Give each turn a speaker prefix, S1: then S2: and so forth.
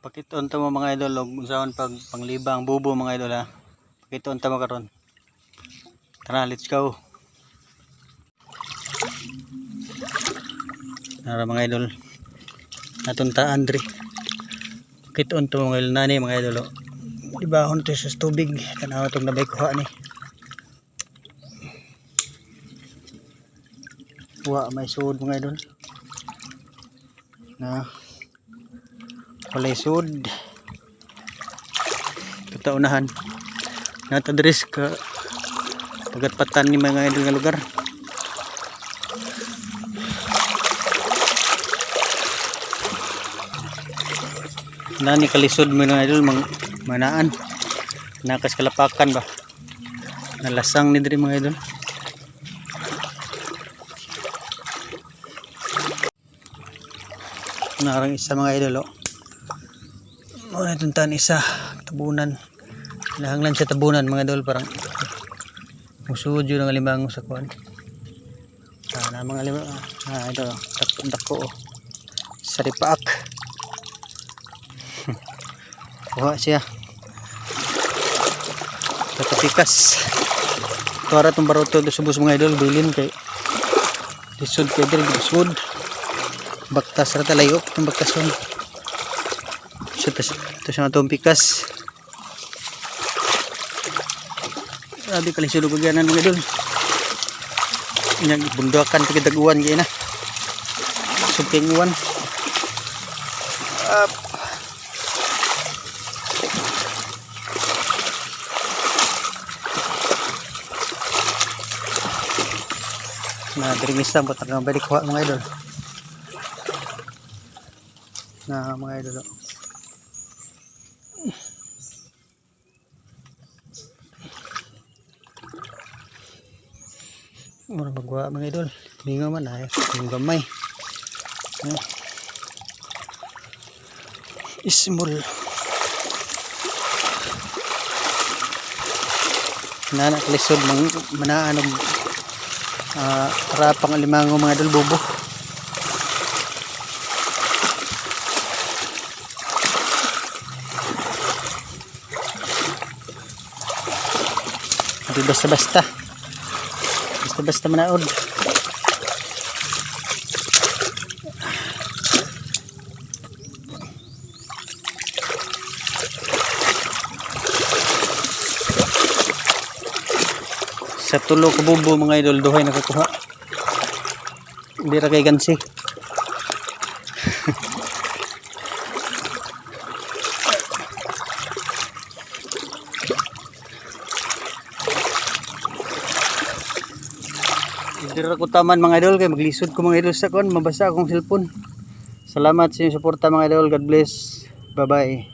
S1: Pakiton ta mga idol og unsaon pag panglibang bubo mga idol ha. Pakiton ta karon. Tara, let's go. Tara mga idol. Natun ta Andre. Pakiton ta mga idol nani mga idol. oh. Diba hon to sa tubig. Tanawa tong nabay kuha ni. Wa may sud mga idol. Na walay sud kataunahan natadres ka pagatpatan ni mga idol nga lugar. Nani kalisod mga idol mang manaan. Nakas kalapakan ba? Nalasang ni diri mga idol. Narang isa mga idol oh Muna itong tan isa, tabunan. Nahanglan sa tabunan mga dol, parang musud yun ang limango sa kuan. Sana mga lima, ah, ito, dako, dako, oh. Saripaak. Kuha siya. Katapikas. Tuwara itong baroto subos mga idol, bilin kay lisod kay diri, lisod. Baktas rata layok, itong baktas yun. So, ito, ito siya itong pikas. Grabe kalisod ko gana ng idol. Yang bundakan pagkadaguan kaya na. Suking uwan. Up. Na dringis lang patag na balik kuha mga idol. Na mga idol. Mura magwa mga idol. Lingaw man ay. Yung gamay. Ah. Ismul. Nana kalisod mang manaan og ah rapang alimango mga idol bubo. Basta-basta. Basta-basta manaod. Sa tulo ka bubo mga idol duhay nakakuha. Hindi ra kay gansi. Hindi ra ko taman mga idol kay maglisod ko mga idol sa kon mabasa akong cellphone. Salamat sa inyong suporta mga idol. God bless. Bye bye.